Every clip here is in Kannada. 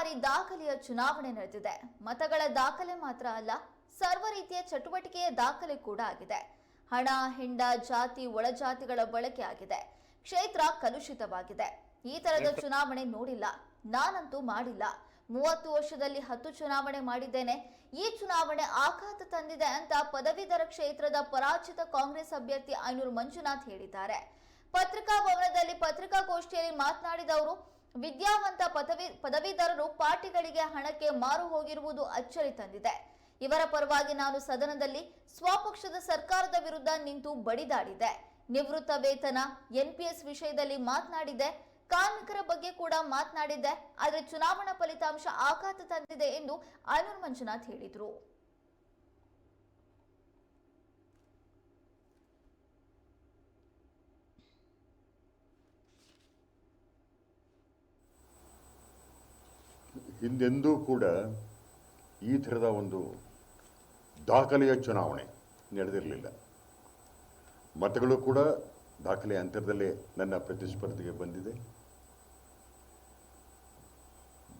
ಬಾರಿ ದಾಖಲೆಯ ಚುನಾವಣೆ ನಡೆದಿದೆ. ಮತಗಳ ದಾಖಲೆ ಮಾತ್ರ ಅಲ್ಲ ಸರ್ವ ರೀತಿಯ ಚಟುವಟಿಕೆಯ ದಾಖಲೆ ಕೂಡ ಆಗಿದೆ. ಹಣ ಹೆಂಡ ಜಾತಿ ಒಳಜಾತಿಗಳ ಬಳಕೆ ಆಗಿದೆ. ಕ್ಷೇತ್ರ ಕಲುಷಿತವಾಗಿದೆ. ಈ ತರದ ಚುನಾವಣೆ ನೋಡಿಲ್ಲ ನಾನಂತೂ ಮಾಡಿಲ್ಲ. ಮೂವತ್ತು ವರ್ಷದಲ್ಲಿ ಹತ್ತು ಚುನಾವಣೆ ಮಾಡಿದ್ದೇನೆ ಈ ಚುನಾವಣೆ ಆಘಾತ ತಂದಿದೆ ಅಂತ ಪದವೀಧರ ಕ್ಷೇತ್ರದ ಪರಾಜಿತ ಕಾಂಗ್ರೆಸ್ ಅಭ್ಯರ್ಥಿ ಐನೂರು ಮಂಜುನಾಥ್ ಹೇಳಿದ್ದಾರೆ. ಪತ್ರಿಕಾ ಭವನದಲ್ಲಿ ಪತ್ರಿಕಾಗೋಷ್ಠಿಯಲ್ಲಿ ಮಾತನಾಡಿದ ಅವರು ವಿದ್ಯಾವಂತ ಪದವಿ ಪದವೀಧರರು ಪಾರ್ಟಿಗಳಿಗೆ ಹಣಕ್ಕೆ ಮಾರು ಹೋಗಿರುವುದು ಅಚ್ಚರಿ ತಂದಿದೆ. ಇವರ ಪರವಾಗಿ ನಾನು ಸದನದಲ್ಲಿ ಸ್ವಪಕ್ಷದ ಸರ್ಕಾರದ ವಿರುದ್ಧ ನಿಂತು ಬಡಿದಾಡಿದೆ. ನಿವೃತ್ತ ವೇತನ, ಎನ್ಪಿಎಸ್ ವಿಷಯದಲ್ಲಿ ಮಾತನಾಡಿದೆ. ಕಾರ್ಮಿಕರ ಬಗ್ಗೆ ಕೂಡ ಮಾತನಾಡಿದೆ. ಆದರೆ ಚುನಾವಣಾ ಫಲಿತಾಂಶ ಆಘಾತ ತಂದಿದೆ ಎಂದು ಅನೂರ್ ಮಂಜುನಾಥ್ ಹೇಳಿದರು. ಹಿಂದೆಂದೂ ಕೂಡ ಈ ಥರದ ಒಂದು ದಾಖಲೆಯ ಚುನಾವಣೆ ನಡೆದಿರಲಿಲ್ಲ. ಮತಗಳು ಕೂಡ ದಾಖಲೆಯ ಅಂತರದಲ್ಲೇ ನನ್ನ ಪ್ರತಿಸ್ಪರ್ಧಿಗೆ ಬಂದಿದೆ.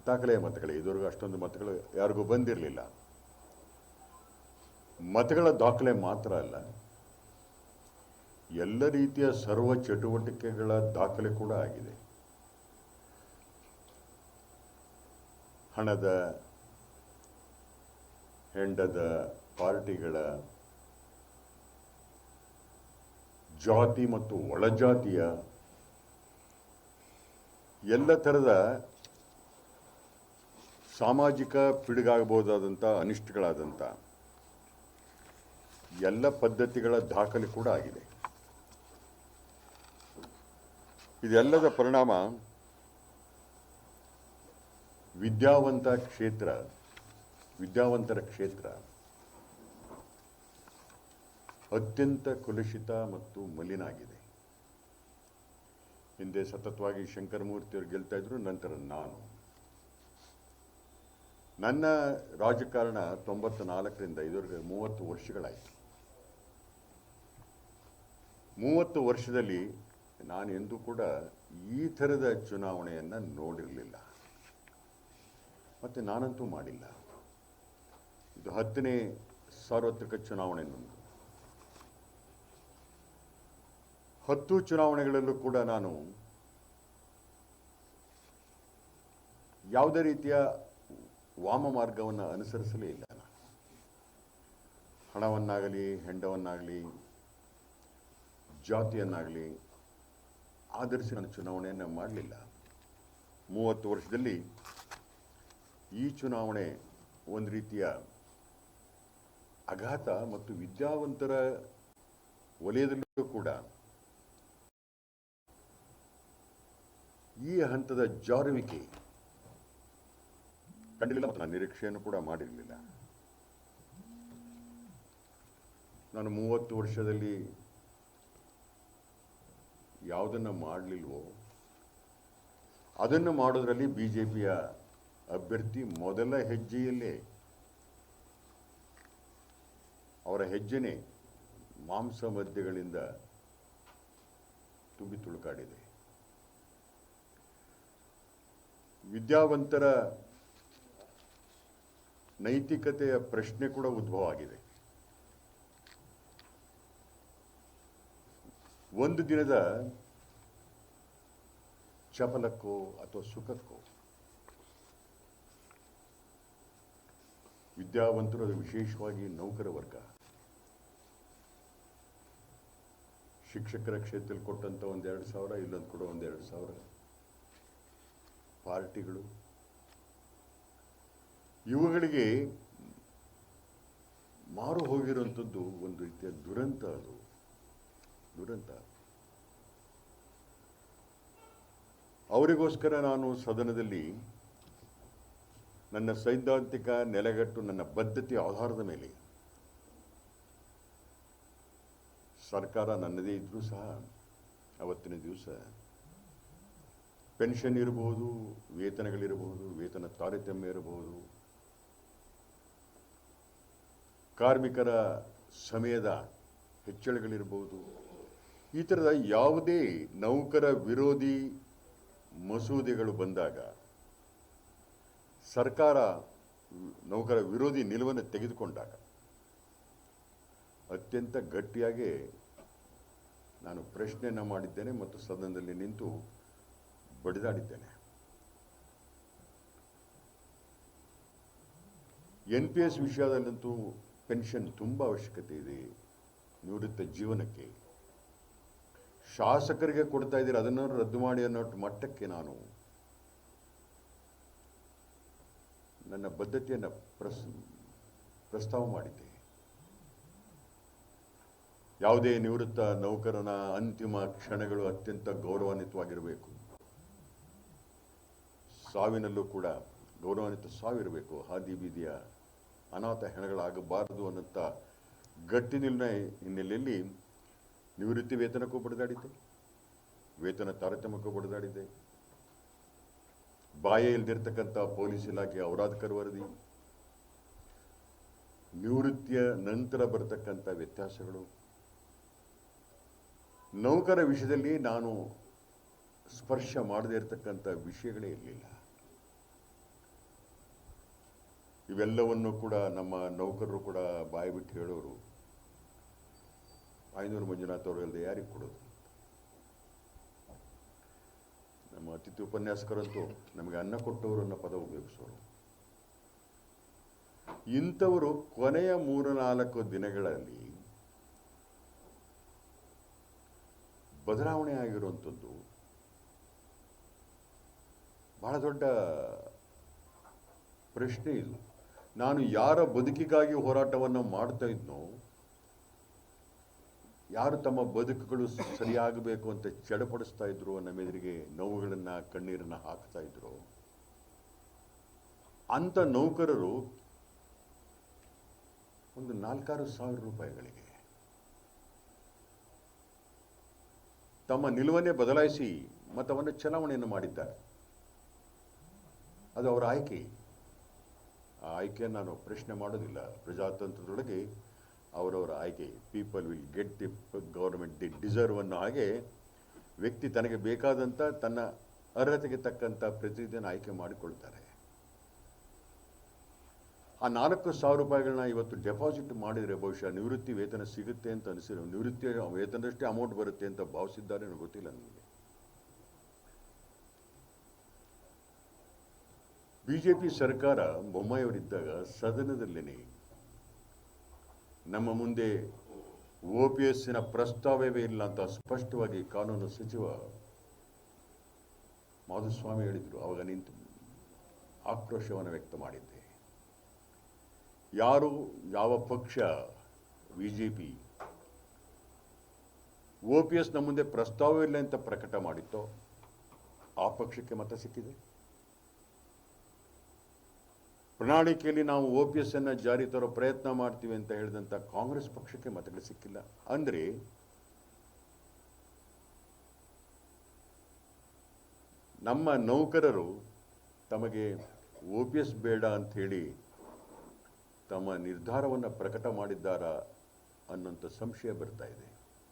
ದಾಖಲೆಯ ಮತಗಳೇ, ಇದುವರೆಗೂ ಅಷ್ಟೊಂದು ಮತಗಳು ಯಾರಿಗೂ ಬಂದಿರಲಿಲ್ಲ. ಮತಗಳ ದಾಖಲೆ ಮಾತ್ರ ಅಲ್ಲ, ಎಲ್ಲ ರೀತಿಯ ಸರ್ವ ಚಟುವಟಿಕೆಗಳ ದಾಖಲೆ ಕೂಡ ಆಗಿದೆ. ಹಣದ ಹೆಂಡದ ಪಾರ್ಟಿಗಳ ಜಾತಿ ಮತ್ತು ಒಳಜಾತಿಯ ಎಲ್ಲ ಥರದ ಸಾಮಾಜಿಕ ಪಿಡುಗಾಗಬಹುದಾದಂಥ ಅನಿಷ್ಟಗಳಾದಂಥ ಎಲ್ಲ ಪದ್ಧತಿಗಳ ದಾಖಲೆ ಕೂಡ ಆಗಿದೆ. ಇದೆಲ್ಲದ ಪರಿಣಾಮ ವಿದ್ಯಾವಂತ ಕ್ಷೇತ್ರ, ವಿದ್ಯಾವಂತರ ಕ್ಷೇತ್ರ ಅತ್ಯಂತ ಕಲುಷಿತ ಮತ್ತು ಮಲಿನ ಆಗಿದೆ ಹಿಂದೆ ಸತತವಾಗಿ ಶಂಕರಮೂರ್ತಿಯವರು ಗೆಲ್ತಾ ಇದ್ರು, ನಂತರ ನಾನು. ನನ್ನ ರಾಜಕಾರಣ ತೊಂಬತ್ತ ನಾಲ್ಕರಿಂದ ಇದುವರೆಗೆ ಮೂವತ್ತು ವರ್ಷಗಳಾಯಿತು. ಮೂವತ್ತು ವರ್ಷದಲ್ಲಿ ನಾನು ಎಂದೂ ಕೂಡ ಈ ಥರದ ಚುನಾವಣೆಯನ್ನು ನೋಡಿರಲಿಲ್ಲ. ಮತ್ತು ನಾನಂತೂ ಮಾಡಿಲ್ಲ. ಇದು ಹತ್ತನೇ ಸಾರ್ವತ್ರಿಕ ಚುನಾವಣೆ ನಮ್ಮದು ಹತ್ತು ಚುನಾವಣೆಗಳಲ್ಲೂ ಕೂಡ ನಾನು ಯಾವುದೇ ರೀತಿಯ ವಾಮ ಮಾರ್ಗವನ್ನು ಅನುಸರಿಸಲೇ ಇಲ್ಲ ನಾನು. ಹಣವನ್ನಾಗಲಿ, ಹೆಂಡವನ್ನಾಗಲಿ, ಜಾತಿಯನ್ನಾಗಲಿ ಆಧರಿಸಿ ನಾನು ಚುನಾವಣೆಯನ್ನು ಮಾಡಲಿಲ್ಲ. ಮೂವತ್ತು ವರ್ಷದಲ್ಲಿ ಈ ಚುನಾವಣೆ ಒಂದು ರೀತಿಯ ಅಘಾತ ಮತ್ತು ವಿದ್ಯಾವಂತರ ವಲಯದಲ್ಲೂ ಕೂಡ ಈ ಹಂತದ ಜಾರುವಿಕೆ ಕಂಡಿಲ್ಲ ಮತ್ತು ನಾನು ನಿರೀಕ್ಷೆಯನ್ನು ಕೂಡ ಮಾಡಿರಲಿಲ್ಲ. ನಾನು ಮೂವತ್ತು ವರ್ಷದಲ್ಲಿ ಯಾವುದನ್ನು ಮಾಡಲಿಲ್ವೋ ಅದನ್ನು ಮಾಡೋದರಲ್ಲಿ ಬಿ ಜೆ ಪಿಯ ಅಭ್ಯರ್ಥಿ ಮೊದಲ ಹೆಜ್ಜೆಯಲ್ಲೇ ಅವರ ಹೆಜ್ಜೆನೇ ಮಾಂಸ ಮದ್ಯಗಳಿಂದ ತುಂಬಿ ತುಳುಕಾಡಿದೆ. ವಿದ್ಯಾವಂತರ ನೈತಿಕತೆಯ ಪ್ರಶ್ನೆ ಕೂಡ ಉದ್ಭವ ಆಗಿದೆ ಒಂದು ದಿನದ ಚಪಲಕ್ಕೋ ಅಥವಾ ಸುಖಕ್ಕೋ ವಿದ್ಯಾವಂತರು ಅದು ವಿಶೇಷವಾಗಿ ನೌಕರ ವರ್ಗ. ಶಿಕ್ಷಕರ ಕ್ಷೇತ್ರದಲ್ಲಿ ಕೊಟ್ಟಂಥ ಒಂದೆರಡು ಸಾವಿರ ಇಲ್ಲೊಂದು ಕೂಡ ಒಂದೆರಡು ಸಾವಿರ ಪಾರ್ಟಿಗಳು. ಇವುಗಳಿಗೆ ಮಾರು ಹೋಗಿರುವಂಥದ್ದು ಒಂದು ರೀತಿಯ ದುರಂತ ಅದು. ದುರಂತ. ಅವರಿಗೋಸ್ಕರ ನಾನು ಸದನದಲ್ಲಿ ನನ್ನ ಸೈದ್ಧಾಂತಿಕ ನೆಲೆಗಟ್ಟು ನನ್ನ ಬದ್ಧತೆಯ ಆಧಾರದ ಮೇಲೆ. ಸರ್ಕಾರ ನನ್ನದೇ ಇದ್ದರೂ ಸಹ ಅವತ್ತಿನ ದಿವಸ ಪೆನ್ಷನ್ ಇರಬಹುದು ವೇತನಗಳಿರಬಹುದು ವೇತನ ತಾರತಮ್ಯ ಇರಬಹುದು ಕಾರ್ಮಿಕರ ಸಮಯದ ಹೆಚ್ಚಳಗಳಿರಬಹುದು ಈ ಥರದ ಯಾವುದೇ ನೌಕರ ವಿರೋಧಿ ಮಸೂದೆಗಳು ಬಂದಾಗ ಸರ್ಕಾರ ನೌಕರ ವಿರೋಧಿ ನಿಲುವನ್ನು ತೆಗೆದುಕೊಂಡಾಗ ಅತ್ಯಂತ ಗಟ್ಟಿಯಾಗಿ ನಾನು ಪ್ರಶ್ನೆಯನ್ನು ಮಾಡಿದ್ದೇನೆ ಮತ್ತು ಸದನದಲ್ಲಿ ನಿಂತು ಬಡಿದಾಡಿದ್ದೇನೆ. ಎನ್ ಪಿ ಎಸ್ ವಿಷಯದಲ್ಲಂತೂ ಪೆನ್ಷನ್ ತುಂಬ ಅವಶ್ಯಕತೆ ಇದೆ ನಿವೃತ್ತ ಜೀವನಕ್ಕೆ. ಶಾಸಕರಿಗೆ ಕೊಡ್ತಾ ಇದ್ದೀರಿ ಅದನ್ನು ರದ್ದು ಮಾಡಿ ಅನ್ನೋ ಮಟ್ಟಕ್ಕೆ ನಾನು ನನ್ನ ಬದ್ಧತೆಯನ್ನು ಪ್ರಸ್, ಪ್ರಸ್ತಾವ ಮಾಡಿದ್ದೆ. ಯಾವುದೇ ನಿವೃತ್ತ ನೌಕರನ ಅಂತಿಮ ಕ್ಷಣಗಳು ಅತ್ಯಂತ ಗೌರವಾನ್ವಿತವಾಗಿರಬೇಕು. ಸಾವಿನಲ್ಲೂ ಕೂಡ ಗೌರವಾನ್ವಿತ ಸಾವಿರಬೇಕು. ಹಾದಿ ಬೀದಿಯ ಅನಾಥ ಹೆಣಗಳಾಗಬಾರದು ಅನ್ನೋಂಥ ಗಟ್ಟಿ ನಿರ್ಣಯ ಹಿನ್ನೆಲೆಯಲ್ಲಿ ನಿವೃತ್ತಿ ವೇತನಕ್ಕೂ ಬಡಿದಾಡಿದ್ದೆ. ವೇತನ ತಾರತಮ್ಯಕ್ಕೂ ಬಡಿದಾಡಿದ್ದೆ. ಬಾಯೇ ಇಲ್ದಿರ್ತಕ್ಕಂಥ ಪೊಲೀಸ್ ಇಲಾಖೆ ಔರಾಧಕರ ವರದಿ, ನಿವೃತ್ತಿಯ ನಂತರ ಬರತಕ್ಕಂಥ ವ್ಯತ್ಯಾಸಗಳು. ನೌಕರ ವಿಷಯದಲ್ಲಿ ನಾನು ಸ್ಪರ್ಶ ಮಾಡದೇ ಇರತಕ್ಕಂಥ ವಿಷಯಗಳೇ ಇರಲಿಲ್ಲ. ಇವೆಲ್ಲವನ್ನು ಕೂಡ ನಮ್ಮ ನೌಕರರು ಕೂಡ ಬಾಯಿ ಬಿಟ್ಟು ಹೇಳೋರು. ಐನೂರು ಮಂಜುನಾಥ್ ಅವರು ಅಲ್ಲದೆ ಯಾರಿಗೆ ಕೊಡೋದು? ನಮ್ಮ ಅತಿಥಿ ಉಪನ್ಯಾಸಕರಂತೂ ನಮಗೆ ಅನ್ನ ಕೊಟ್ಟವರು ಅನ್ನೋ ಪದ ಉಪಯೋಗಿಸೋರು. ಇಂಥವರು ಕೊನೆಯ ಮೂರು ನಾಲ್ಕು ದಿನಗಳಲ್ಲಿ ಬದಲಾವಣೆ ಆಗಿರುವಂಥದ್ದು ಬಹಳ ದೊಡ್ಡ ಪ್ರಶ್ನೆ ಇದು. ನಾನು ಯಾರ ಬದುಕಿಗಾಗಿ ಹೋರಾಟವನ್ನು ಮಾಡ್ತಾ ಇದ್ನೋ ಯಾರು ತಮ್ಮ ಬದುಕುಗಳು ಸರಿಯಾಗಬೇಕು ಅಂತ ಚಡಪಡಿಸ್ತಾ ಇದ್ರು ನಮ್ಮೆದುರಿಗೆ ನೋವುಗಳನ್ನು, ಕಣ್ಣೀರನ್ನು ಹಾಕ್ತಾ ಇದ್ರು. ಅಂಥ ನೌಕರರು ಒಂದು ನಾಲ್ಕಾರು ಸಾವಿರ ರೂಪಾಯಿಗಳಿಗೆ ತಮ್ಮ ನಿಲುವನ್ನೇ ಬದಲಾಯಿಸಿ ಮತವನ್ನು ಚಲಾವಣೆಯನ್ನು ಮಾಡಿದ್ದಾರೆ. ಅದು ಅವರ ಆಯ್ಕೆ. ಆ ಆಯ್ಕೆಯನ್ನು ನಾನು ಪ್ರಶ್ನೆ ಮಾಡೋದಿಲ್ಲ. ಪ್ರಜಾತಂತ್ರದೊಳಗೆ ಅವರವರ ಆಯ್ಕೆ people will get the government they deserve ಅನ್ನೋ ಹಾಗೆ ವ್ಯಕ್ತಿ ತನಗೆ ಬೇಕಾದಂಥ ತನ್ನ ಅರ್ಹತೆಗೆ ತಕ್ಕಂಥ ಪ್ರತಿನಿಧಿಯನ್ನು ಆಯ್ಕೆ ಮಾಡಿಕೊಳ್ತಾರೆ. ಆ ನಾಲ್ಕು ಸಾವಿರ ರೂಪಾಯಿಗಳನ್ನ ಇವತ್ತು ಡೆಪಾಸಿಟ್ ಮಾಡಿದರೆ ಬಹುಶಃ ನಿವೃತ್ತಿ ವೇತನ ಸಿಗುತ್ತೆ ಅಂತ ಅನಿಸಿರೋ, ನಿವೃತ್ತಿ ವೇತನದಷ್ಟೇ ಅಮೌಂಟ್ ಬರುತ್ತೆ ಅಂತ ಭಾವಿಸಿದ್ದಾರೆ ನನಗೆ ಗೊತ್ತಿಲ್ಲ ನನಗೆ. ಬಿಜೆಪಿ ಸರ್ಕಾರ ಬೊಮ್ಮಾಯಿಯವರಿದ್ದಾಗ ಸದನದಲ್ಲೇನೆ ನಮ್ಮ ಮುಂದೆ ಒ ಪಿ ಎಸ್ಸಿನ ಪ್ರಸ್ತಾವವೇ ಇಲ್ಲ ಅಂತ ಸ್ಪಷ್ಟವಾಗಿ ಕಾನೂನು ಸಚಿವ ಮಾಧುಸ್ವಾಮಿ ಹೇಳಿದರು. ಅವಾಗ ನಿಂತು ಆಕ್ರೋಶವನ್ನು ವ್ಯಕ್ತ ಮಾಡಿದ್ದೆ. ಯಾರು, ಯಾವ ಪಕ್ಷ, B J P O P ಎಸ್ನ ಮುಂದೆ ಪ್ರಸ್ತಾವವಿಲ್ಲ ಅಂತ ಪ್ರಕಟ ಮಾಡಿತ್ತೋ, ಆ ಪಕ್ಷಕ್ಕೆ ಮತ ಸಿಕ್ಕಿದೆ? ಪ್ರಣಾಳಿಕೆಯಲ್ಲಿ ನಾವು ಒ ಪಿ ಎಸ್ ಅನ್ನು ಜಾರಿ ತರೋ ಪ್ರಯತ್ನ ಮಾಡ್ತೀವಿ ಅಂತ ಹೇಳಿದಂಥ ಕಾಂಗ್ರೆಸ್ ಪಕ್ಷಕ್ಕೆ ಮತಗಳು ಸಿಕ್ಕಿಲ್ಲ. ಅಂದರೆ ನಮ್ಮ ನೌಕರರು ತಮಗೆ ಒ ಪಿ ಎಸ್ ಬೇಡ ಅಂಥೇಳಿ ತಮ್ಮ ನಿರ್ಧಾರವನ್ನು ಪ್ರಕಟ ಮಾಡಿದ್ದಾರಾ ಅನ್ನೋಂಥ ಸಂಶಯ ಬರ್ತಾ ಇದೆ.